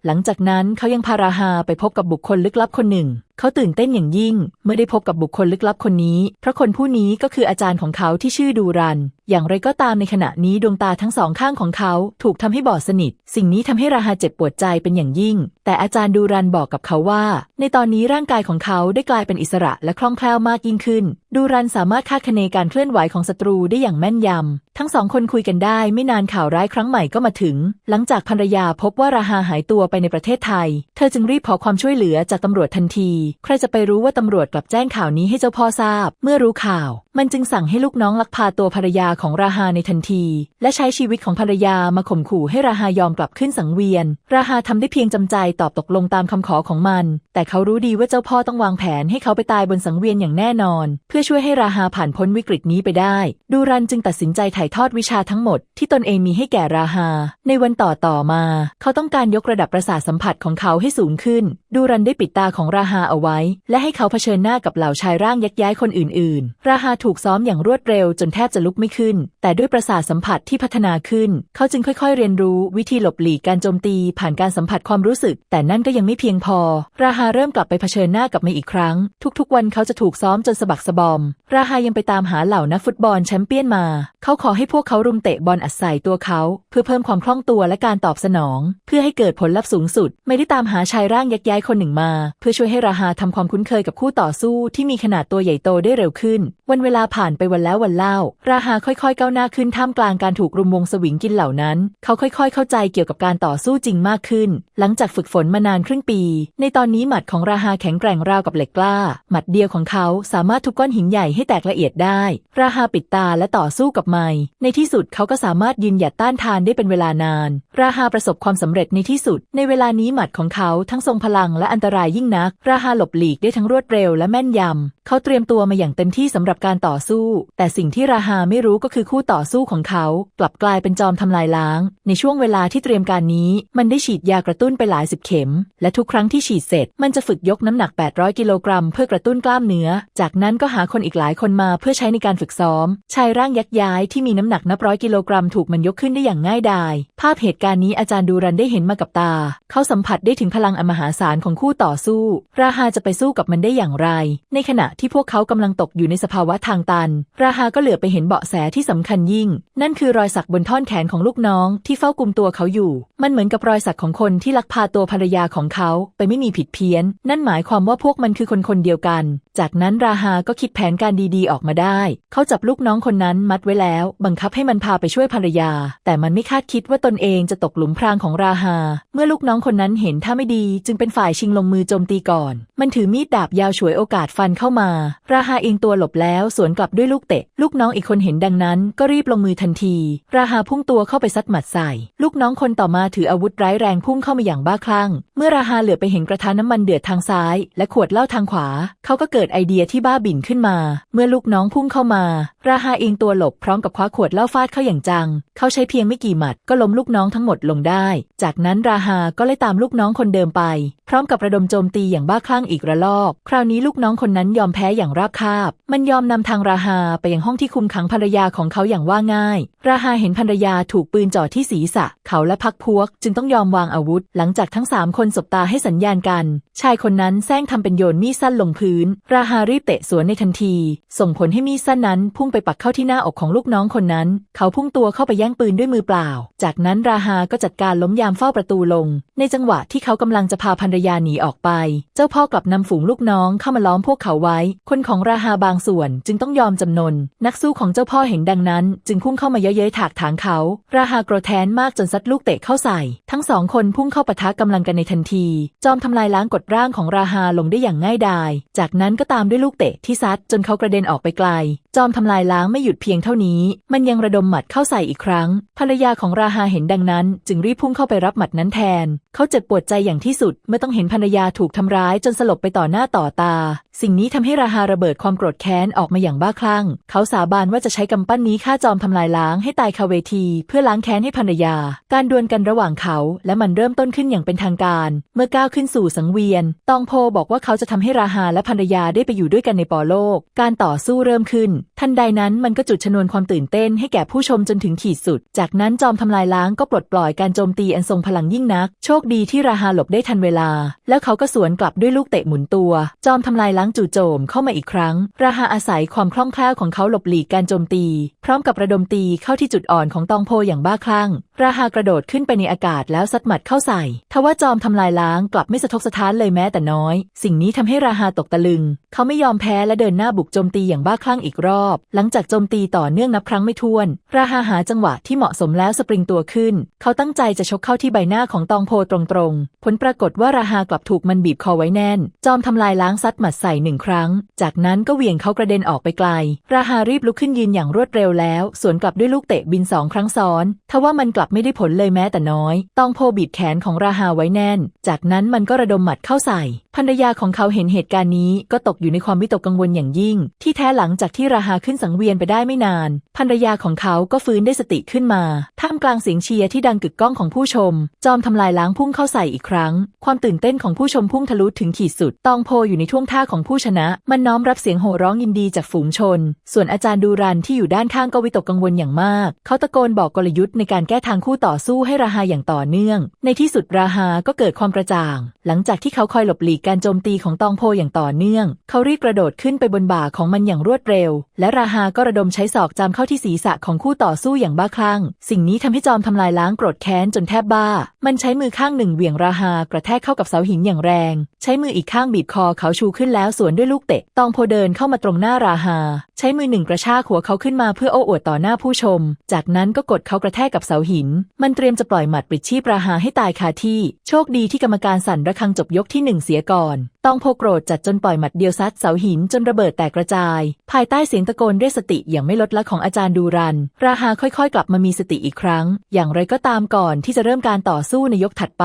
หลังจากนั้นเขายังพาราฮาไปพบกับบุคคลลึกลับคนหนึ่ง เขาตื่นเต้นอย่างยิ่ง เมื่อได้พบกับบุคคลลึกลับคนนี้ เพราะคนผู้นี้ก็คืออาจารย์ของเขาที่ชื่อดูรัน อย่างไรก็ตามในขณะนี้ดวงตาทั้งสองข้างของเขาถูกทำให้บอดสนิท สิ่งนี้ทำให้ราฮาเจ็บปวดใจเป็นอย่างยิ่ง แต่อาจารย์ดูรันบอกกับเขาว่า ในตอนนี้ร่างกายของเขาได้กลายเป็นอิสระและคล่องแคล่วมากยิ่งขึ้นดูรันสามารถคาดคะเนการเคลื่อนไหวของศัตรูได้อย่างแม่นยำ ทั้งสองคนคุยกันได้ไม่นานข่าวร้ายครั้งใหม่ก็มาถึง หลังจากภรรยาพบว่าราฮาหายตัวไปในประเทศไทย เธอจึงรีบขอความช่วยเหลือจากตำรวจทันที ใครจะไปรู้ว่าตำรวจกลับแจ้งข่าวนี้ให้เจ้าพ่อทราบ เมื่อรู้ข่าว มันจึงสั่งให้ลูกน้องลักพาตัวภรรยาของราฮาในทันที และใช้ชีวิตของภรรยามาข่มขู่ให้ราฮายอมกลับขึ้นสังเวียน ราฮาทำได้เพียงจำใจตอบตกลงตามคำขอของมัน แต่เขารู้ดีว่าเจ้าพ่อต้องวางแผนให้เขาไปตายบนสังเวียนอย่างแน่นอนเพื่อื่อช่วยให้ราฮาผ่านพ้นวิกฤตนี้ไปได้ ดูรันจึงตัดสินใจถ่ายทอดวิชาทั้งหมดที่ตนเองมีให้แก่ราฮา ในวันต่อต่อมา เขาต้องการยกระดับประสาทสัมผัสของเขาให้สูงขึ้น ดูรันได้ปิดตาของราฮาเอาไว้ และให้เขาเผชิญหน้ากับเหล่าชายร่างยักย้ายคนอื่น ๆ ราฮาถูกซ้อมอย่างรวดเร็วจนแทบจะลุกไม่ขึ้น แต่ด้วยประสาทสัมผัสที่พัฒนาขึ้น เขาจึงค่อย ๆ เรียนรู้วิธีหลบหลีกการโจมตีผ่านการสัมผัสความรู้สึก แต่นั่นก็ยังไม่เพียงพอ ราฮาเริ่มกลับไปเผชิญหน้ากับมันอีกครั้ง ทุก ๆ วันเขาจะถูกซ้อมจนสะบักสะบอม ราฮายังไปตามหาเหล่านักฟุตบอลแชมเปี้ยนมา เขาขอให้พวกเขารุมเตะบอลอัดใส่ตัวเขา เพื่อเพิ่มความคล่องตัวและการตอบสนอง เพื่อให้เกิดผลลัพธ์สูงสุด ไม่ได้ตามหาชายร่างยักย้ายคนหนึ่งมา เพื่อช่วยให้ราฮาทำความคุ้นเคยกับคู่ต่อสู้ที่มีขนาดตัวใหญ่โตได้เร็วขึ้น วันเวลาผ่านไปวันแล้ววันเล่า ราฮาค่อยๆก้าวหน้าขึ้นท่ามกลางการถูกรุมวงสวิงกินเหล่านั้น เขาค่อยๆ เข้าใจเกี่ยวกับการต่อสู้จริงมากขึ้น หลังจากฝึกฝนมานานครึ่งปี ในตอนนี้หมัดของราฮาแข็งแกร่งราวกับเหล็กกล้า หมัดเดียวของเขาสามารถทุบก้อนหินใหญ่ให้แตกละเอียดได้ ราฮาปิดตาและต่อสู้กับไมในที่สุดเขาก็สามารถยืนหยัดต้านทานได้เป็นเวลานาน ราฮาประสบความสำเร็จในที่สุด ในเวลานี้หมัดของเขาทั้งทรงพลังและอันตรายยิ่งนัก ราฮาหลบหลีกได้ทั้งรวดเร็วและแม่นยำ เขาเตรียมตัวมาอย่างเต็มที่สำหรับการต่อสู้ แต่สิ่งที่ราฮาไม่รู้ก็คือคู่ต่อสู้ของเขา กลับกลายเป็นจอมทำลายล้าง ในช่วงเวลาที่เตรียมการนี้ มันได้ฉีดยากระตุ้นไปหลายสิบเข็ม และทุกครั้งที่ฉีดเสร็จ มันจะฝึกยกน้ำหนัก 800 กิโลกรัมเพื่อกระตุ้นกล้ามเนื้อ จากนั้นก็หาคนอีกหลายคนมาเพื่อใช้ในการฝึกซ้อม ชายร่างยักษ์ย้ายที่มีน้ำหนักนับร้อยกิโลกรัมถูกมันยกขึ้นได้อย่างง่ายดาย ภาพเหตุการณ์นี้อาจารย์ดูรันได้เห็นมากับตา เขาสัมผัสได้ถึงพลังอมหาศาลของคู่ต่อสู้ ราฮาจะไปสู้กับมันได้อย่างไร ในขณะที่พวกเขากำลังตกอยู่ในสภาวะทางตัน ราฮาก็เหลือไปเห็นเบาะแสที่สำคัญยิ่ง นั่นคือรอยสักบนท่อนแขนของลูกน้องที่เฝ้ากุมตัวเขาอยู่ มันเหมือนกับรอยสักของคนที่ลักพาตัวภรรยาของเขาไปไม่มีผิดเพี้ยน นั่นหมายความว่าพวกมันคือคนคนเดียวกัน จากนั้นราฮาก็คิดแผนการดีๆออกมาได้ เขาจับลูกน้องคนนั้นมัดไว้แล้ว บังคับให้มันพาไปช่วยภรรยา แต่มันไม่คาดคิดว่าตนเองจะตกหลุมพรางของราฮา เมื่อลูกน้องคนนั้นเห็นท่าไม่ดี จึงเป็นฝ่ายชิงลงมือโจมตีก่อน มันถือมีดดาบยาวฉวยโอกาสฟันเข้ามาราฮาเองตัวหลบแล้วสวนกลับด้วยลูกเตะ ลูกน้องอีกคนเห็นดังนั้น ก็รีบลงมือทันที ราฮาพุ่งตัวเข้าไปซัดหมัดใส่ ลูกน้องคนต่อมาถืออาวุธร้ายแรงพุ่งเข้ามาอย่างบ้าคลั่ง เมื่อราฮาเหลือไปเห็นกระทะน้ำมันเดือดทางซ้าย และขวดเหล้าทางขวา เขาก็เกิดไอเดียที่บ้าบิ่นขึ้นมา เมื่อลูกน้องพุ่งเข้ามา ราฮาเองตัวหลบพร้อมกับคว้าขวดเหล้าฟาดเข้าอย่างจัง เขาใช้เพียงไม่กี่หมัดก็ล้มลูกน้องทั้งหมดลงได้ จากนั้นราฮาก็ไล่ตามลูกน้องคนเดิมไป พร้อมกับระดมโจมตีอย่างบ้าคลั่งอีกระลอก คราวนี้ลูกน้องคนนั้นยอมแพ้พ้อย่างราบคาบ มันยอมนำทางราฮาไปยังห้องที่คุมขังภรรยาของเขาอย่างว่าง่าย ราฮาเห็นภรรยาถูกปืนจ่อที่ศีรษะ เขาและพักพวก จึงต้องยอมวางอาวุธ หลังจากทั้งสามคนสบตาให้สัญญาณกัน ชายคนนั้นแซงทำเป็นโยนมีดสั้นลงพื้น ราฮารีบเตะสวนในทันที ส่งผลให้มีดสั้นนั้นพุ่งไปปักเข้าที่หน้าอกของลูกน้องคนนั้น เขาพุ่งตัวเข้าไปแย่งปืนด้วยมือเปล่า จากนั้นราฮาก็จัดการล้มยามเฝ้าประตูลง ในจังหวะที่เขากำลังจะพาภรรยาหนีออกไป เจ้าพ่อกลับนำฝูงลูกน้องเข้ามาล้อมพวกเขาไว้คนของราฮาบางส่วนจึงต้องยอมจำนน นักสู้ของเจ้าพ่อเห็นดังนั้น จึงพุ่งเข้ามาเย้ยถากถางเขา ราฮาโกรธแค้นมากจนซัดลูกเตะเข้าใส่ ทั้งสองคนพุ่งเข้าปะทะกำลังกันในทันที จอมทำลายล้างกดร่างของราฮาลงได้อย่างง่ายดาย จากนั้นก็ตามด้วยลูกเตะที่ซัดจนเขากระเด็นออกไปไกลจอมทำลายล้างไม่หยุดเพียงเท่านี้ มันยังระดมหมัดเข้าใส่อีกครั้ง ภรรยาของราฮาเห็นดังนั้น จึงรีบพุ่งเข้าไปรับหมัดนั้นแทน เขาเจ็บปวดใจอย่างที่สุด เมื่อต้องเห็นภรรยาถูกทำร้ายจนสลบไปต่อหน้าต่อตา สิ่งนี้ทำให้ราฮาระเบิดความโกรธแค้นออกมาอย่างบ้าคลั่ง เขาสาบานว่าจะใช้กำปั้นนี้ฆ่าจอมทำลายล้างให้ตายคาเวที เพื่อล้างแค้นให้ภรรยา การดวลกันระหว่างเขา และมันเริ่มต้นขึ้นอย่างเป็นทางการ เมื่อก้าวขึ้นสู่สังเวียน ตองโพบอกว่าเขาจะทำให้ราฮาและภรรยาได้ไปอยู่ด้วยกันในปอโลก การต่อสู้เริ่มขึ้นทันใดนั้นมันก็จุดชนวนความตื่นเต้นให้แก่ผู้ชมจนถึงขีดสุด จากนั้นจอมทำลายล้างก็ปลดปล่อยการโจมตีอันทรงพลังยิ่งนัก โชคดีที่ราฮาหลบได้ทันเวลา แล้วเขาก็สวนกลับด้วยลูกเตะหมุนตัว จอมทำลายล้างจู่โจมเข้ามาอีกครั้ง ราฮาอาศัยความคล่องแคล่วของเขาหลบหลีกการโจมตี พร้อมกับระดมตีเข้าที่จุดอ่อนของตองโพอย่างบ้าคลั่ง ราฮากระโดดขึ้นไปในอากาศแล้วซัดหมัดเข้าใส่ ทว่าจอมทำลายล้างกลับไม่สะทกสะท้านเลยแม้แต่น้อย สิ่งนี้ทำให้ราฮาตกตะลึง เขาไม่ยอมแพ้และเดินหน้าบุกโจมตีอย่างบ้าคลั่งอีกรอบ หลังจากโจมตีต่อเนื่องนับครั้งไม่ถ้วน ราฮาหาจังหวะที่เหมาะสมแล้วสปริงตัวขึ้น เขาตั้งใจจะชกเข้าที่ใบหน้าของตองโพตรงๆ ผลปรากฏว่าราฮากลับถูกมันบีบคอไว้แน่น จอมทำลายล้างซัดหมัดใส่หนึ่งครั้ง จากนั้นก็เหวี่ยงเขากระเด็นออกไปไกล ราฮารีบลุกขึ้นยืนอย่างรวดเร็วแล้ว สวนกลับด้วยลูกเตะบินสองครั้งซ้อน ทว่ามันกลับไม่ได้ผลเลยแม้แต่น้อย ตองโพบีบแขนของราฮาไว้แน่น จากนั้นมันก็ระดมหมัดเข้าใส่ ภรรยาของเขาเห็นเหตุการณ์นี้ก็ตกอยู่ในความวิตกกังวลอย่างยิ่ง ที่แท้หลังจากที่ราฮาขึ้นสังเวียนไปได้ไม่นาน ภรรยาของเขาก็ฟื้นได้สติขึ้นมา ท่ามกลางเสียงเชียร์ที่ดังกึกก้องของผู้ชม จอมทำลายล้างพุ่งเข้าใส่อีกครั้ง ความตื่นเต้นของผู้ชมพุ่งทะลุถึงขีดสุด ตองโพอยู่ในท่วงท่าของผู้ชนะ มันน้อมรับเสียงโห่ร้องยินดีจากฝูงชน ส่วนอาจารย์ดูรันที่อยู่ด้านข้างก็วิตกกังวลอย่างมาก เขาตะโกนบอกกลยุทธ์ในการแก้ทางคู่ต่อสู้ให้ราฮาอย่างต่อเนื่อง ในที่สุดราฮาก็เกิดความกระจ่าง หลังจากที่เขาคอยหลบหลีกการโจมตีของตองโพอย่างต่อเนื่อง เขารีบกระโดดขึ้นไปบนบ่าของมันอย่างรวดเร็ว และราฮาก็ระดมใช้ศอกจามเข้าที่ศีรษะของคู่ต่อสู้อย่างบ้าคลั่ง สิ่งนี้ทำให้จอมทำลายล้างโกรธแค้นจนแทบบ้า มันใช้มือข้างหนึ่งเหวี่ยงราฮากระแทกเข้ากับเสาหินอย่างแรง ใช้มืออีกข้างบีบคอเขาชูขึ้นแล้วสวนด้วยลูกเตะ ตองโพเดินเข้ามาตรงหน้าราฮา ใช้มือหนึ่งกระชากหัวเขาขึ้นมาเพื่อโอ้อวดต่อหน้าผู้ชม จากนั้นก็กดเขากระแทกกับเสาหิน มันเตรียมจะปล่อยหมัดปลิดชีพราฮาให้ตายคาที่ โชคดีที่กรรมการสั่นระฆังจบยกที่หนึ่งเสียก่อนต้องโพโกรธจัดจนปล่อยหมัดเดียวซัดเสาหินจนระเบิดแตกกระจาย ภายใต้เสียงตะโกนเรียกสติอย่างไม่ลดละของอาจารย์ดูรัน ราฮาค่อยๆ กลับมามีสติอีกครั้ง อย่างไรก็ตามก่อนที่จะเริ่มการต่อสู้ในยกถัดไป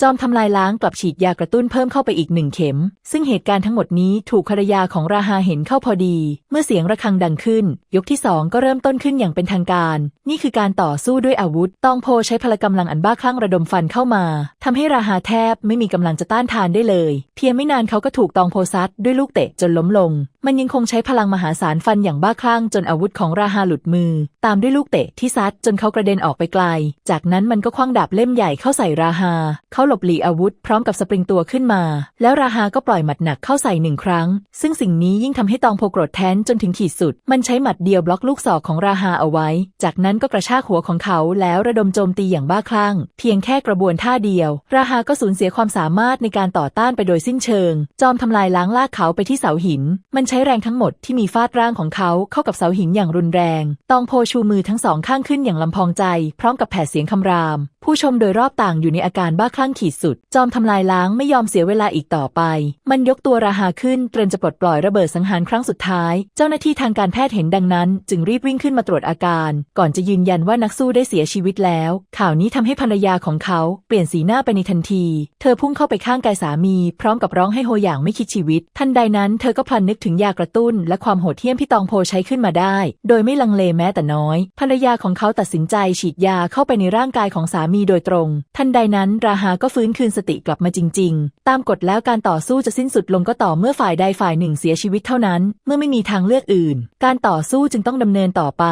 จอมทำลายล้างกลับฉีดยากระตุ้นเพิ่มเข้าไปอีกหนึ่งเข็ม ซึ่งเหตุการณ์ทั้งหมดนี้ถูกภรรยาของราฮาเห็นเข้าพอดี เมื่อเสียงระฆังดังขึ้น ยกที่สองก็เริ่มต้นขึ้นอย่างเป็นทางการ นี่คือการต่อสู้ด้วยอาวุธ ต้องโพใช้พละกำลังอันบ้าคลั่งระดมฟันเข้ามาทำให้ราฮาแทบไม่มีกำลังจะต้านทานได้เลย เพียงไม่นานเขาก็ถูกตองโพซัดด้วยลูกเตะจนล้มลง มันยังคงใช้พลังมหาศาลฟันอย่างบ้าคลั่งจนอาวุธของราฮาหลุดมือ ตามด้วยลูกเตะที่ซัดจนเขากระเด็นออกไปไกล จากนั้นมันก็คว้างดาบเล่มใหญ่เข้าใส่ราฮา เขาหลบหลีอาวุธพร้อมกับสปริงตัวขึ้นมา แล้วราฮาก็ปล่อยหมัดหนักเข้าใส่หนึ่งครั้ง ซึ่งสิ่งนี้ยิ่งทำให้ตองโพโกรธแท้นจนถึงขีดสุด มันใช้หมัดเดียวบล็อกลูกศอกของราฮาเอาไว้ จากนั้นก็กระชากหัวของเขาแล้วระดมโจมตีอย่างบ้าคลั่ง เพียงแค่กระบวนท่าเดียว ราฮาก็สูญเสียความสามารถในการต่อต้านไปโดยสิ้นเชิงจอมทำลายล้างลากเขาไปที่เสาหิน มันใช้แรงทั้งหมดที่มีฟาดร่างของเขาเข้ากับเสาหินอย่างรุนแรง ตองโพชูมือทั้งสองข้างขึ้นอย่างลำพองใจ พร้อมกับแผดเสียงคำราม ผู้ชมโดยรอบต่างอยู่ในอาการบ้าคลั่งขีดสุด จอมทำลายล้างไม่ยอมเสียเวลาอีกต่อไป มันยกตัวราฮาขึ้นเตรียมจะปลดปล่อยระเบิดสังหารครั้งสุดท้าย เจ้าหน้าที่ทางการแพทย์เห็นดังนั้น จึงรีบวิ่งขึ้นมาตรวจอาการ ก่อนจะยืนยันว่านักสู้ได้เสียชีวิตแล้ว ข่าวนี้ทำให้ภรรยาของเขาเปลี่ยนสีหน้าไปในทันที เธอพุ่งเข้าไปข้างกายสามี พร้อมกับร้องให้โฮอย่างไม่คิดชีวิต ทันใดนั้นเธอก็พลันนึกถึงยากระตุ้น และความโหดเหี้ยมที่ตองโพใช้ขึ้นมาได้ โดยไม่ลังเลแม้แต่น้อย ภรรยาของเขาตัดสินใจฉีดยาเข้าไปในร่างกายของสามีโดยตรง ทันใดนั้นราฮาก็ฟื้นคืนสติกลับมาจริง ๆ ตามกฎแล้วการต่อสู้จะสิ้นสุดลงก็ต่อเมื่อฝ่ายใดฝ่ายหนึ่งเสียชีวิตเท่านั้น เมื่อไม่มีทางเลือกอื่น การต่อสู้จึงต้องดำเนินต่อไป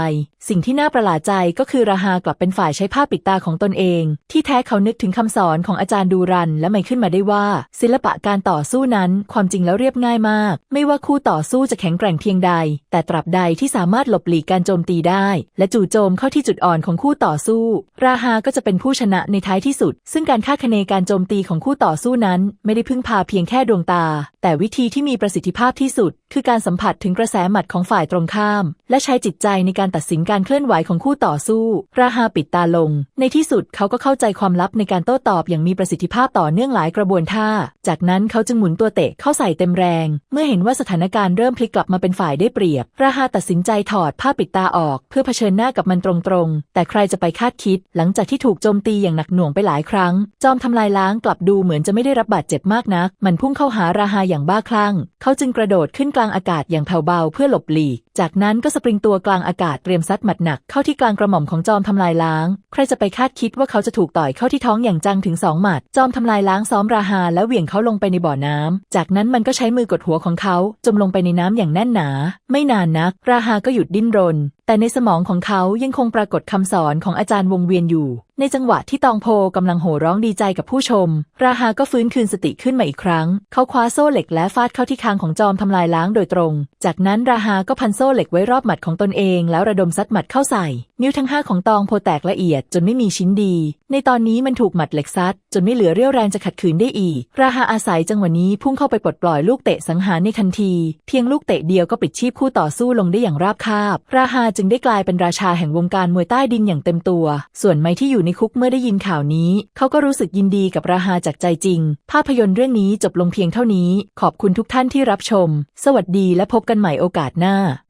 สิ่งที่น่าประหลาดใจก็คือราฮากลับเป็นฝ่ายใช้ผ้าปิดตาของตนเอง ที่แท้เขานึกถึงคำสอนของอาจารย์ดูรัน และไม่ขึ้นมาได้ว่า ศิลปะการต่อสู้นั้น ความจริงแล้วเรียบง่ายมาก ไม่ว่าคู่ต่อสู้จะแข็งแกร่งเพียงใด แต่ตราบใดที่สามารถหลบหลีกการโจมตีได้ และจู่โจมเข้าที่จุดอ่อนของคู่ต่อสู้ ราฮาก็จะเป็นผู้ชนะในท้ายที่สุด ซึ่งการคาดคะเนการโจมตีของคู่ต่อสู้นั้น ไม่ได้พึ่งพาเพียงแค่ดวงตา แต่วิธีที่มีประสิทธิภาพที่สุด คือการสัมผัสถึงกระแสหมัดของฝ่ายตรงข้าม และใช้จิตใจในการตัดสินการเคลื่อนไหวของคู่ต่อสู้ ราฮาปิดตาลง ในที่สุดเขาก็เข้าใจความลับในการโต้ตอบอย่างมีประสิทธิภาพต่อเนื่องหลายกระบวนท่า จากนั้นเขาจึงหมุนตัวเตะเข้าใส่เต็มแรง เมื่อเห็นว่าสถานการณ์เริ่มพลิกกลับมาเป็นฝ่ายได้เปรียบ ราฮาตัดสินใจถอดผ้าปิดตาออก เพื่อเผชิญหน้ากับมันตรงๆ แต่ใครจะไปคาดคิด หลังจากที่ถูกโจมตีอย่างหนักหน่วงไปหลายครั้ง จอมทำลายล้างกลับดูเหมือนจะไม่ได้รับบาดเจ็บมากนัก มันพุ่งเข้าหาราฮาอย่างบ้าคลั่ง เขาจึงกระโดดขึ้นกลางอากาศอย่างแผ่วเบาเพื่อหลบหลีก จากนั้นก็สปริงตัวกลางอากาศเตรียมซัดหมัดหนักเข้าที่กลางกระหม่อมของจอมทำลายล้าง ใครจะไปคาดคิดว่าเขาจะถูกต่อยเข้าที่ท้องอย่างจังถึงสองหมัด จอมทำลายล้างซ้อมราฮาและเหวี่ยงเขาลงไปในบ่อน้น้ำจากนั้นมันก็ใช้มือกดหัวของเขาจมลงไปในน้ำอย่างแน่นหนา ไม่นานนัก ราฮาก็หยุดดิ้นรน แต่ในสมองของเขายังคงปรากฏคำสอนของอาจารย์วงเวียนอยู่ ในจังหวะที่ตองโพกำลังโห่ร้องดีใจกับผู้ชม ราฮาก็ฟื้นคืนสติขึ้นมาอีกครั้ง เขาคว้าโซ่เหล็กและฟาดเข้าที่คางของจอมทำลายล้างโดยตรง จากนั้นราฮาก็พันโซ่เหล็กไว้รอบหมัดของตนเอง แล้วระดมซัดหมัดเข้าใส่ นิ้วทั้งห้าของตองโพแตกละเอียดจนไม่มีชิ้นดี ในตอนนี้มันถูกหมัดเหล็กซัดจนไม่เหลือเรี่ยวแรงจะขัดขืนได้อีก ราฮาอาศัยจังหวะนี้พุ่งเข้าไปปลดปล่อยลูกเตะสังหารในทันที เพียงลูกเตะเดียวก็ปิดชีพคู่ต่อสู้ลงได้อย่างราบคาบ ราฮาจึงได้กลายเป็นราชาแห่งวงการมวยใต้ดินอย่างเต็มตัว ส่วนไมที่อยู่ในคุกเมื่อได้ยินข่าวนี้ เขาก็รู้สึกยินดีกับราฮาจากใจจริง ภาพยนตร์เรื่องนี้จบลงเพียงเท่านี้ ขอบคุณทุกท่านที่รับชม สวัสดีและพบกันใหม่โอกาสหน้า